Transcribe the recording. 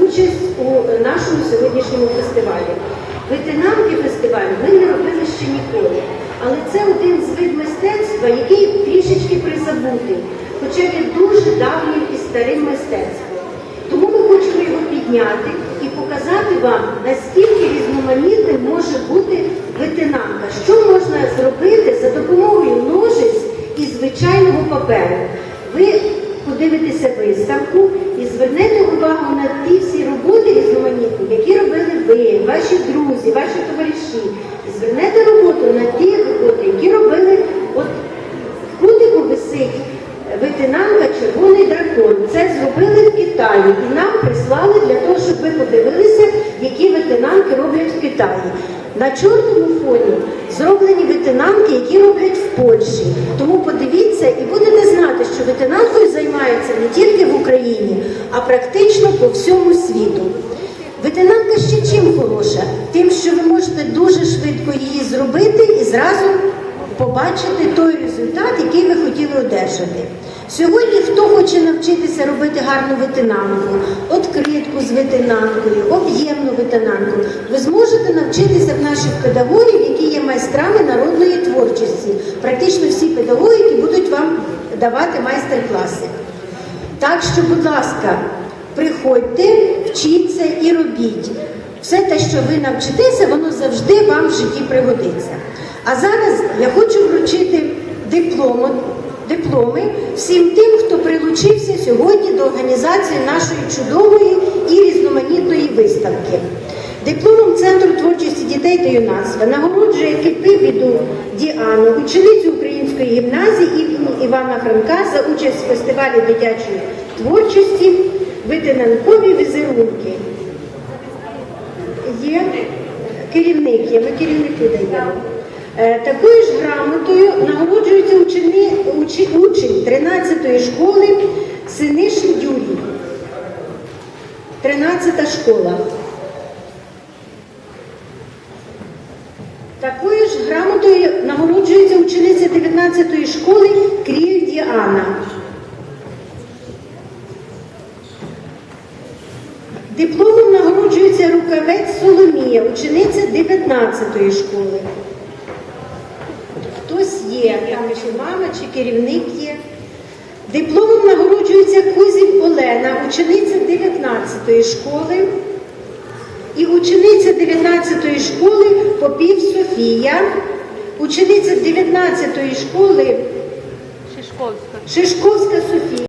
участь у нашому сьогоднішньому фестивалі. Ветенанки фестивалю ми не робили ще ніколи, але це один з вид мистецтва, який трішечки призабутий, хоча є дуже давнім і старим мистецтвом. Тому ми хочемо його підняти і показати вам, наскільки різноманітним може бути ветенанка, що можна зробити за допомогою ножиць і звичайного паперу. Ви подивитеся виставку і звернете увагу на ті всі роботи різноманітні, які робили ви, ваші друзі, ваші товариші. І звернете роботу на ті роботи, які робили от в кутику висить ветенанка Червоний дракон. Це зробили в Китаї і нам прислали для того, щоб ви подивилися, які ветенанки роблять в Китаї. На чорному фоні зроблені ветенанки, які роблять в Польщі. Тому подивіться і будете знати, що ветенанкою займаються не тільки в Україні, а практично по всьому світу. Ветенанка ще чим хороша? Тим, що ви можете дуже швидко її зробити і зразу побачити той результат, який ви хотіли одержати. Сьогодні хто хоче навчитися робити гарну ветенанку, откритку з ветенанкою, об'ємну ветенанку, ви зможете навчитися в наших педагогів, які є майстрами народної творчості. Практично всі педагоги будуть вам давати майстер-класи. Так що, будь ласка, приходьте, вчіться і робіть. Все те, що ви навчитеся, воно завжди вам в житті пригодиться. А зараз я хочу вручити дипломи, дипломи всім тим, хто прилучився сьогодні до організації нашої чудової і різноманітної виставки. Дипломом Центру творчості дітей та юнацтва нагороджує Кипибіду Діану, ученицю української гімназії імені Івана Франка за участь в фестивалі дитячої творчості Витинанкові візерунки. Є керівник, є, ми керівнику даємо. Е, Такою ж грамотою нагороджується учені, учі- учень 13-ї школи Синишин Юрій. 13 школа. Такою ж грамотою нагороджується учениця 19-ї школи Кріль Діана. Дипломом нагороджується рукавець Соломія, учениця 19-ї школи. Хтось є, там чи мама, чи керівник є. Дипломом нагороджується Кузів Олена, учениця 19-ї школи. І учениця 19-ї школи Попів Софія, учениця 19-ї школи. Шишковська Софія.